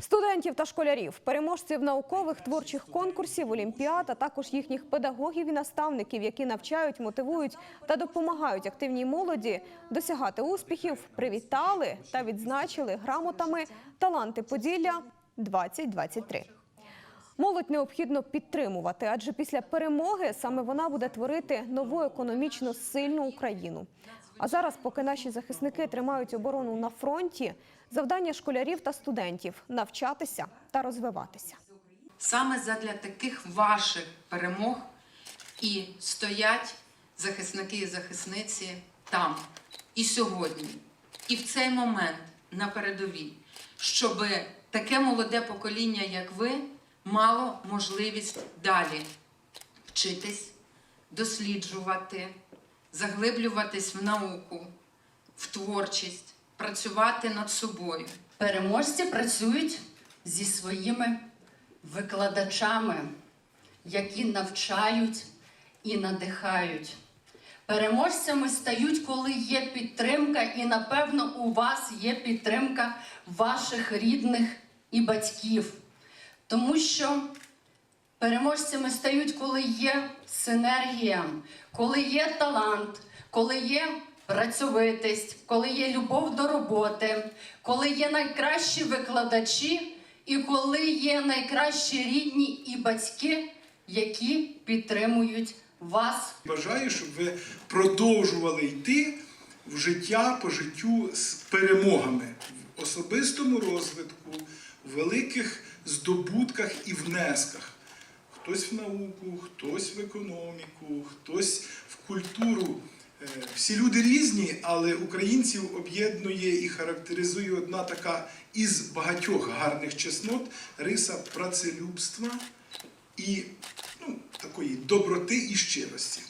Студентів та школярів, переможців наукових творчих конкурсів, олімпіад, а також їхніх педагогів і наставників, які навчають, мотивують та допомагають активній молоді досягати успіхів, привітали та відзначили грамотами таланти Поділля 2023. Молодь необхідно підтримувати, адже після перемоги саме вона буде творити нову економічно сильну Україну. А зараз, поки наші захисники тримають оборону на фронті, завдання школярів та студентів навчатися та розвиватися. Саме задля таких ваших перемог і стоять захисники і захисниці там і сьогодні, і в цей момент на передовій, щоб таке молоде покоління, як ви, мало можливість далі вчитись, досліджувати, заглиблюватись в науку, в творчість, працювати над собою. Переможці працюють зі своїми викладачами, які навчають і надихають. Переможцями стають, коли є підтримка, і напевно у вас є підтримка ваших рідних і батьків. Тому що переможцями стають, коли є синергія, коли є талант, коли є працьовитість, коли є любов до роботи, коли є найкращі викладачі, і коли є найкращі рідні і батьки, які підтримують вас Бажаю, щоб ви продовжували йти в життя по життю з перемогами в особистому розвитку, в великих здобутках і внесках. Хтось в науку, хтось в економіку, хтось в культуру. Е, Всі люди різні, але українців об'єднує і характеризує одна така із багатьох гарних чеснот риса працелюбства і ну, такої доброти і щирості.